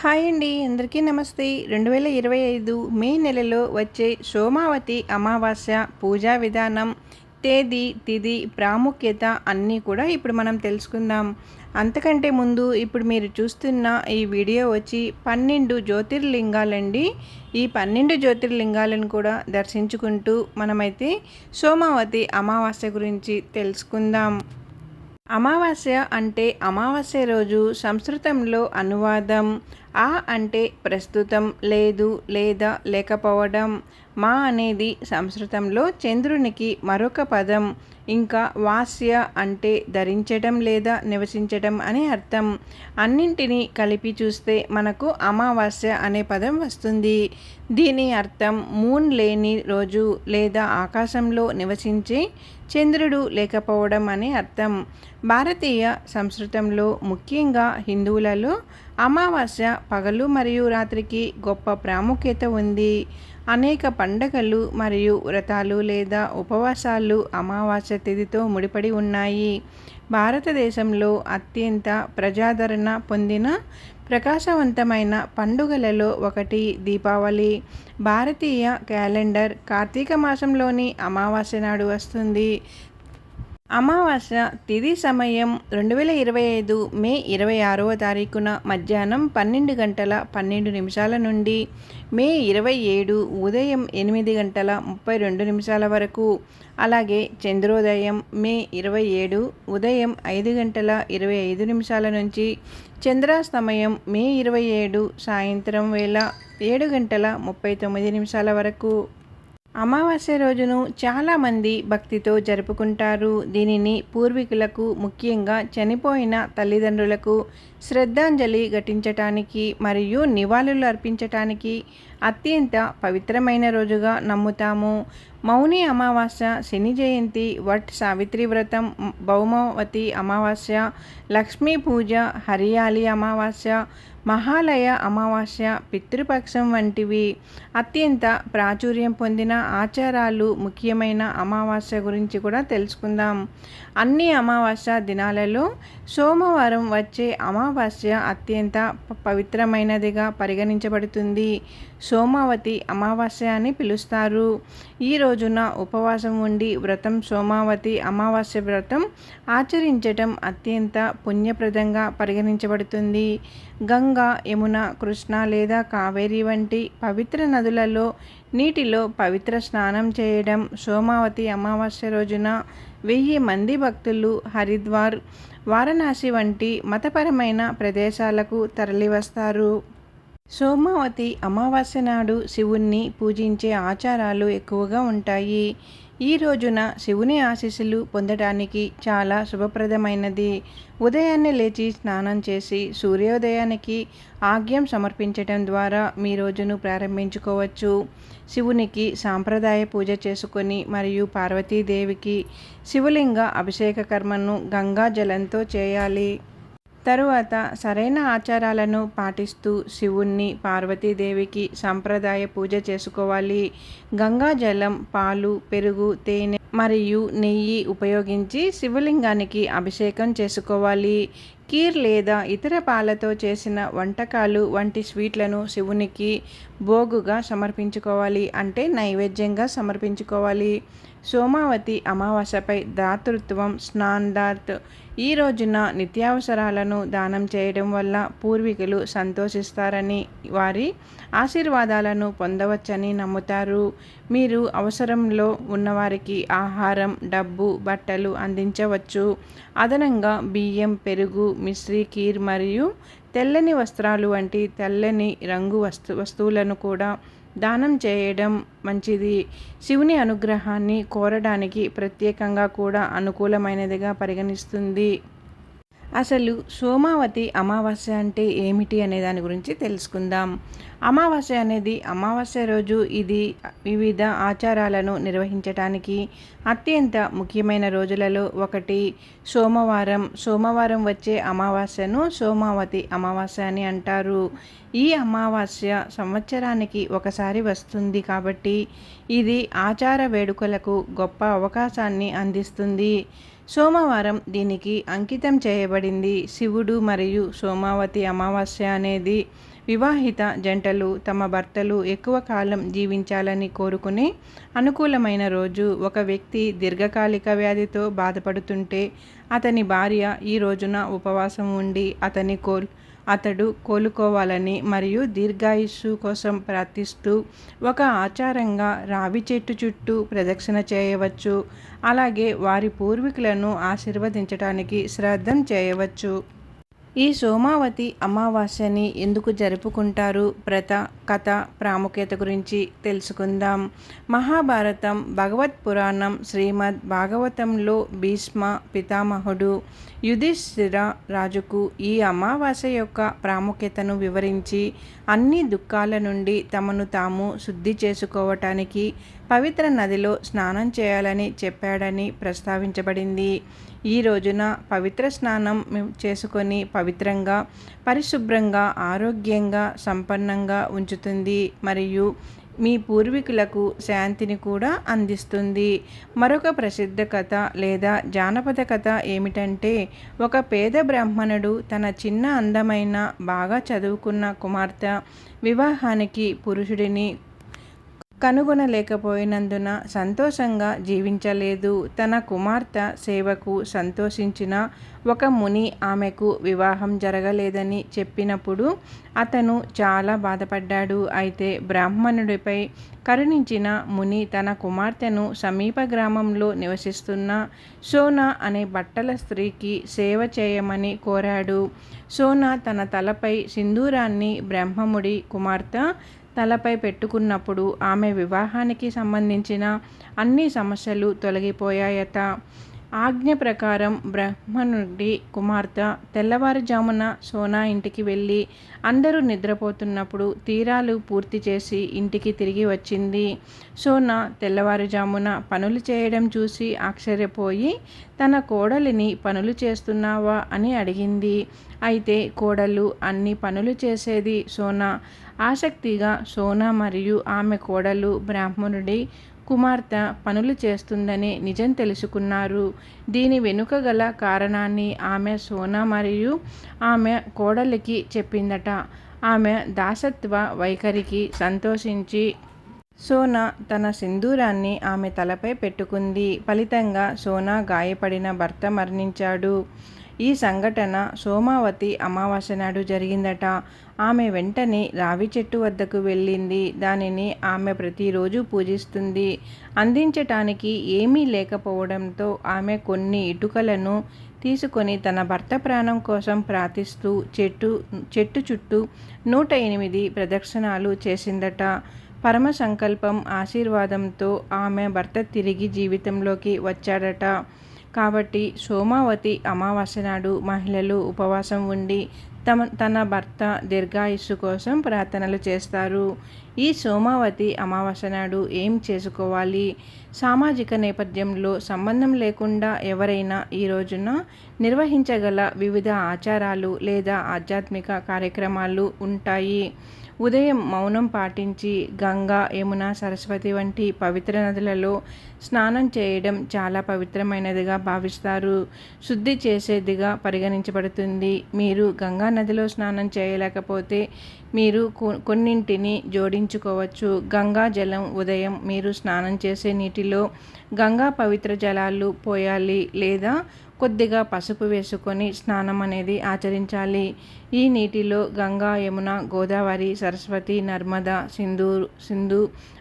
Hi అండి అందరికీ నమస్తే. రెండు వేల ఇరవై ఐదు మే నెలలో వచ్చే సోమావతి అమావాస్య పూజా విధానం తేదీ తిది ప్రాముఖ్యత అన్నీ కూడా ఇప్పుడు మనం తెలుసుకుందాం. అంతకంటే ముందు ఇప్పుడు మీరు చూస్తున్న ఈ వీడియో వచ్చి పన్నెండు జ్యోతిర్లింగాలండి. ఈ పన్నెండు జ్యోతిర్లింగాలను కూడా దర్శించుకుంటూ మనమైతే సోమావతి అమావాస్య గురించి తెలుసుకుందాం. అమావాస్య అంటే అమావాస్య రోజు సంస్కృతంలో అనువాదం ఆ అంటే ప్రస్తుతం లేదు లేదా లేకపోవడం. మా అనేది సంస్కృతంలో చంద్రునికి మరొక పదం. ఇంకా వాస్య అంటే ధరించడం లేదా నివసించడం అనే అర్థం. అన్నింటినీ కలిపి చూస్తే మనకు అమావాస్య అనే పదం వస్తుంది. దీని అర్థం మూన్ లేని రోజు లేదా ఆకాశంలో నివసించే చంద్రుడు లేకపోవడం అనే అర్థం. భారతీయ సంస్కృతంలో ముఖ్యంగా హిందువులలో అమావాస్య పగలు మరియు రాత్రికి గొప్ప ప్రాముఖ్యత ఉంది. అనేక పండగలు మరియు వ్రతాలు లేదా ఉపవాసాలు అమావాస్య తిథితో ముడిపడి ఉన్నాయి. భారతదేశంలో అత్యంత ప్రజాదరణ పొందిన ప్రకాశవంతమైన పండుగలలో ఒకటి దీపావళి. భారతీయ క్యాలెండర్ కార్తీక మాసంలోని అమావాస్య నాడు వస్తుంది. అమావాస్య తిది సమయం రెండు వేల ఇరవై ఐదు మే ఇరవై ఆరవ తారీఖున మధ్యాహ్నం పన్నెండు గంటల పన్నెండు నిమిషాల నుండి మే ఇరవై ఏడు ఉదయం ఎనిమిది గంటల ముప్పై రెండు నిమిషాల వరకు. అలాగే చంద్రోదయం మే ఇరవై ఏడు ఉదయం ఐదు గంటల ఇరవై ఐదు నిమిషాల నుంచి చంద్రాస్తమయం మే ఇరవై ఏడు సాయంత్రం వేళ ఏడు గంటల ముప్పై తొమ్మిది నిమిషాల వరకు. అమావాస్య రోజును చాలామంది భక్తితో జరుపుకుంటారు. దీనిని పూర్వీకులకు ముఖ్యంగా చనిపోయిన తల్లిదండ్రులకు శ్రద్ధాంజలి ఘటించటానికి మరియు నివాళులు అర్పించటానికి అత్యంత పవిత్రమైన రోజుగా నమ్ముతాము. మౌని అమావాస్య శని జయంతి వట్ సావిత్రి వ్రతం భౌమవతి అమావాస్య లక్ష్మీ పూజ హరియాలి అమావాస్య మహాలయ అమావాస్య పితృపక్షం వంటివి. అత్యంత ప్రాచుర్యం పొందిన ఆచారాలు ముఖ్యమైన అమావాస్య గురించి కూడా తెలుసుకుందాం. అన్ని అమావాస్య దినాలలో సోమవారం వచ్చే అమావాస్య అత్యంత పవిత్రమైనదిగా పరిగణించబడుతుంది. సోమావతి అమావాస్య అని పిలుస్తారు. ఈ రోజున ఉపవాసం ఉండి వ్రతం సోమావతి అమావాస్య వ్రతం ఆచరించటం అత్యంత పుణ్యప్రదంగా పరిగణించబడుతుంది. గంగా యమున కృష్ణ లేదా కావేరి వంటి పవిత్ర నదులలో నీటిలో పవిత్ర స్నానం చేయడం సోమావతి అమావాస్య రోజున వెయ్యి మంది భక్తులు హరిద్వార్ వారణాసి వంటి మతపరమైన ప్రదేశాలకు తరలివస్తారు. సోమావతి అమావాస్య నాడు శివుణ్ణి పూజించే ఆచారాలు ఎక్కువగా ఉంటాయి. ఈ రోజున శివుని ఆశీస్సులు పొందడానికి చాలా శుభప్రదమైనది. ఉదయాన్నే లేచి స్నానం చేసి సూర్యోదయానికి ఆగ్యం సమర్పించడం ద్వారా మీ రోజును ప్రారంభించుకోవచ్చు. శివునికి సాంప్రదాయ పూజ చేసుకొని మరియు పార్వతీదేవికి శివలింగ అభిషేక కర్మను గంగా జలంతో చేయాలి. తరువాత సరైన ఆచారాలను పాటిస్తూ శివుణ్ణి పార్వతీదేవికి సంప్రదాయ పూజ చేసుకోవాలి. గంగా జలం పాలు పెరుగు తేనె మరియు నెయ్యి ఉపయోగించి శివలింగానికి అభిషేకం చేసుకోవాలి. కీర్ లేదా ఇతర పాలతో చేసిన వంటకాలు వంటి స్వీట్లను శివునికి భోగుగా సమర్పించుకోవాలి అంటే నైవేద్యంగా సమర్పించుకోవాలి. సోమావతి అమావాస్యపై దాతృత్వం స్నాందాత్ ఈ రోజున నిత్యావసరాలను దానం చేయడం వల్ల పూర్వీకులు సంతోషిస్తారని వారి ఆశీర్వాదాలను పొందవచ్చని నమ్ముతారు. మీరు అవసరంలో ఉన్నవారికి ఆహారం డబ్బు బట్టలు అందించవచ్చు. అదనంగా బియ్యం పెరుగు మిశ్రీ కీర్ మరియు తెల్లని వస్త్రాలు వంటి తెల్లని రంగు వస్తు వస్తువులను కూడా దానం చేయడం మంచిది. శివుని అనుగ్రహాన్ని కోరడానికి ప్రత్యేకంగా కూడా అనుకూలమైనదిగా పరిగణిస్తుంది. అసలు సోమావతి అమావాస్య అంటే ఏమిటి అనే దాని గురించి తెలుసుకుందాం. అమావాస్య అనేది అమావాస్య రోజు ఇది వివిధ ఆచారాలను నిర్వహించటానికి అత్యంత ముఖ్యమైన రోజులలో ఒకటి. సోమవారం సోమవారం వచ్చే అమావాస్యను సోమావతి అమావాస్య అని అంటారు. ఈ అమావాస్య సంవత్సరానికి ఒకసారి వస్తుంది కాబట్టి ఇది ఆచార వేడుకలకు గొప్ప అవకాశాన్ని అందిస్తుంది. సోమవారం దీనికి అంకితం చేయబడింది. శివుడు మరియు సోమావతి అమావాస్య అనేది వివాహిత జంటలు తమ భర్తలు ఎక్కువ కాలం జీవించాలని కోరుకునే అనుకూలమైన రోజు. ఒక వ్యక్తి దీర్ఘకాలిక వ్యాధితో బాధపడుతుంటే అతని భార్య ఈ రోజున ఉపవాసం ఉండి అతని కోల్ అతడు కోలుకోవాలని మరియు దీర్ఘాయుస్సు కోసం ప్రార్థిస్తూ ఒక ఆచారంగా రావి చెట్టు చుట్టూ ప్రదక్షిణ చేయవచ్చు. అలాగే వారి పూర్వీకులను ఆశీర్వదించడానికి శ్రాద్ధం చేయవచ్చు. ఈ సోమావతి అమావాస్యని ఎందుకు జరుపుకుంటారు? ప్రత కథ ప్రాముఖ్యత గురించి తెలుసుకుందాం. మహాభారతం భగవత్ పురాణం శ్రీమద్ భాగవతంలో భీష్మ పితామహుడు యుధిష్ఠిర రాజుకు ఈ అమావాస్య యొక్క ప్రాముఖ్యతను వివరించి అన్ని దుఃఖాల నుండి తమను తాము శుద్ధి చేసుకోవటానికి పవిత్ర నదిలో స్నానం చేయాలని చెప్పాడని ప్రస్తావించబడింది. ఈ రోజున పవిత్ర స్నానం చేసుకొని పవిత్రంగా పరిశుభ్రంగా ఆరోగ్యంగా సంపన్నంగా ఉంచుతుంది మరియు మీ పూర్వీకులకు శాంతిని కూడా అందిస్తుంది. మరొక ప్రసిద్ధ కథ లేదా జానపద కథ ఏమిటంటే ఒక పేద బ్రాహ్మణుడు తన చిన్న అందమైన బాగా చదువుకున్న కుమార్తె వివాహానికి పురుషుడిని కనుగొనలేకపోయినందున సంతోషంగా జీవించలేదు. తన కుమార్తె సేవకు సంతోషించిన ఒక ముని ఆమెకు వివాహం జరగలేదని చెప్పినప్పుడు అతను చాలా బాధపడ్డాడు. అయితే బ్రాహ్మణుడిపై కరుణించిన ముని తన కుమార్తెను సమీప గ్రామంలో నివసిస్తున్న సోనా అనే బట్టల స్త్రీకి సేవ చేయమని కోరాడు. సోనా తన తలపై సింధూరాన్ని బ్రహ్మముడి కుమార్తె తలపై పెట్టుకున్నప్పుడు ఆమె వివాహానికి సంబంధించిన అన్ని సమస్యలు తొలగిపోయాయట. ఆజ్ఞ ప్రకారం బ్రహ్మనుడి కుమార్తె తెల్లవారుజామున సోనా ఇంటికి వెళ్ళి అందరూ నిద్రపోతున్నప్పుడు తీరాలు పూర్తి చేసి ఇంటికి తిరిగి వచ్చింది. సోనా తెల్లవారుజామున పనులు చేయడం చూసి ఆశ్చర్యపోయి తన కోడలిని పనులు చేస్తున్నావా? అని అడిగింది. అయితే కోడలు అన్ని పనులు చేసేది సోనా. ఆసక్తిగా సోనా మరియు ఆమె కోడలు బ్రాహ్మణుడి కుమార్తె పనులు చేస్తుందని నిజం తెలుసుకున్నారు. దీని వెనుక గల కారణాన్ని ఆమె సోనా మరియు ఆమె కోడలికి చెప్పిందట. ఆమె దాసత్వ వైఖరికి సంతోషించి సోనా తన సింధూరాన్ని ఆమె తలపై పెట్టుకుంది. ఫలితంగా సోనా గాయపడిన భర్త మరణించాడు. ఈ సంఘటన సోమావతి అమావాస్య నాడు జరిగిందట. ఆమె వెంటనే రావి చెట్టు వద్దకు వెళ్ళింది. దానిని ఆమె ప్రతిరోజు పూజిస్తుంది. అందించటానికి ఏమీ లేకపోవడంతో ఆమె కొన్ని ఇటుకలను తీసుకొని తన భర్త ప్రాణం కోసం ప్రార్థిస్తూ చెట్టు చెట్టు చుట్టూ నూట ఎనిమిది ప్రదక్షిణాలు చేసిందట. పరమ సంకల్పం ఆశీర్వాదంతో ఆమె భర్త తిరిగి జీవితంలోకి వచ్చాడట. కాబట్టి సోమావతి అమావాస్య నాడు మహిళలు ఉపవాసం ఉండి తమ తన భర్త దీర్ఘాయుస్సు కోసం ప్రార్థనలు చేస్తారు. ఈ సోమావతి అమావాస్య నాడు ఏం చేసుకోవాలి? సామాజిక నేపథ్యంలో సంబంధం లేకుండా ఎవరైనా ఈ రోజున నిర్వహించగల వివిధ ఆచారాలు లేదా ఆధ్యాత్మిక కార్యక్రమాలు ఉంటాయి. ఉదయం మౌనం పాటించి గంగా యమున సరస్వతి వంటి పవిత్ర నదులలో స్నానం చేయడం చాలా పవిత్రమైనదిగా భావిస్తారు. శుద్ధి చేసేదిగా పరిగణించబడుతుంది. మీరు గంగా నదిలో స్నానం చేయలేకపోతే మీరు కొన్నింటిని జోడించుకోవచ్చు. గంగా జలం ఉదయం మీరు స్నానం చేసే నీటిలో గంగా పవిత్ర జలాలు పోయాలి లేదా కొద్దిగా పసుపు వేసుకొని స్నానం అనేది ఆచరించాలి. ఈ నీటిలో గంగా యమున గోదావరి సరస్వతి నర్మద సింధు సింధు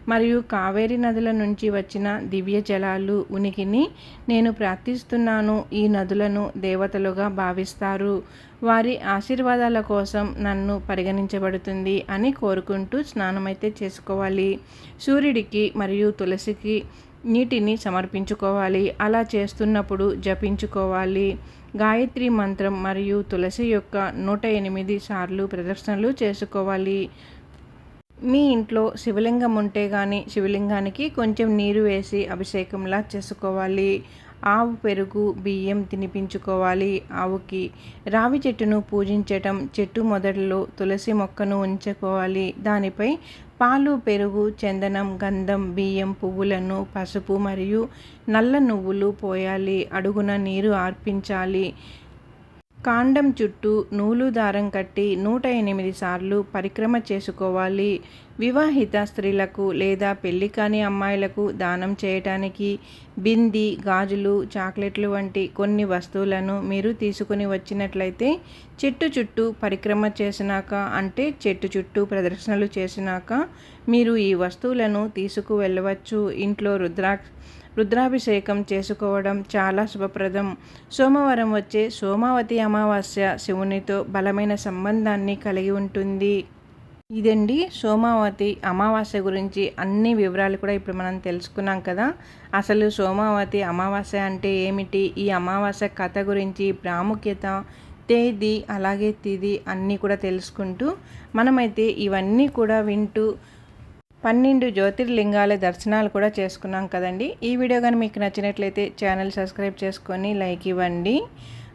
మరియు కావేరి నదుల నుంచి వచ్చిన దివ్య జలాలు ఉనికిని నేను ప్రార్థిస్తున్నాను. ఈ నదులను దేవతలుగా భావిస్తారు. వారి ఆశీర్వాదాల కోసం నన్ను పరిగణించబడుతుంది అని కోరుకుంటూ స్నానమైతే చేసుకోవాలి. సూర్యుడికి మరియు తులసికి నీటిని సమర్పించుకోవాలి. అలా చేస్తున్నప్పుడు జపించుకోవాలి. గాయత్రి మంత్రం మరియు తులసి యొక్క నూట ఎనిమిది సార్లు ప్రదర్శనలు చేసుకోవాలి. మీ ఇంట్లో శివలింగం ఉంటే కానీ శివలింగానికి కొంచెం నీరు వేసి అభిషేకంలా చేసుకోవాలి. ఆవు పెరుగు బియ్యం తినిపించుకోవాలి. ఆవుకి రావి చెట్టును పూజించటం చెట్టు మొదట్లో తులసి మొక్కను ఉంచుకోవాలి. దానిపై పాలు పెరుగు చందనం గంధం బియ్యం పువ్వులను పసుపు మరియు నల్ల నువ్వులు పోయాలి. అడుగున నీరు ఆర్పించాలి. కాండం చుట్టూ నూలు దారం కట్టి నూట ఎనిమిది సార్లు పరిక్రమ చేసుకోవాలి. వివాహిత స్త్రీలకు లేదా పెళ్ళి కాని అమ్మాయిలకు దానం చేయటానికి బింది గాజులు చాక్లెట్లు వంటి కొన్ని వస్తువులను మీరు తీసుకుని వచ్చినట్లయితే చెట్టు చుట్టూ పరిక్రమ చేసినాక అంటే చెట్టు చుట్టూ ప్రదర్శనలు చేసినాక మీరు ఈ వస్తువులను తీసుకు వెళ్ళవచ్చు ఇంట్లో రుద్రాక్ష రుద్రాభిషేకం చేసుకోవడం చాలా శుభప్రదం. సోమవారం వచ్చే సోమావతి అమావాస్య శివునితో బలమైన సంబంధాన్ని కలిగి ఉంటుంది. ఇదండి సోమావతి అమావాస్య గురించి అన్ని వివరాలు కూడా ఇప్పుడు మనం తెలుసుకున్నాం కదా. అసలు సోమావతి అమావాస్య అంటే ఏమిటి? ఈ అమావాస్య కథ గురించి ప్రాముఖ్యత తేదీ అలాగే తిది అన్నీ కూడా తెలుసుకుంటూ మనమైతే ఇవన్నీ కూడా వింటూ పన్నెండు జ్యోతిర్లింగాల దర్శనాలు కూడా చేసుకున్నాం కదండి. ఈ వీడియో కానీ మీకు నచ్చినట్లయితే ఛానల్ సబ్స్క్రైబ్ చేసుకొని లైక్ ఇవ్వండి.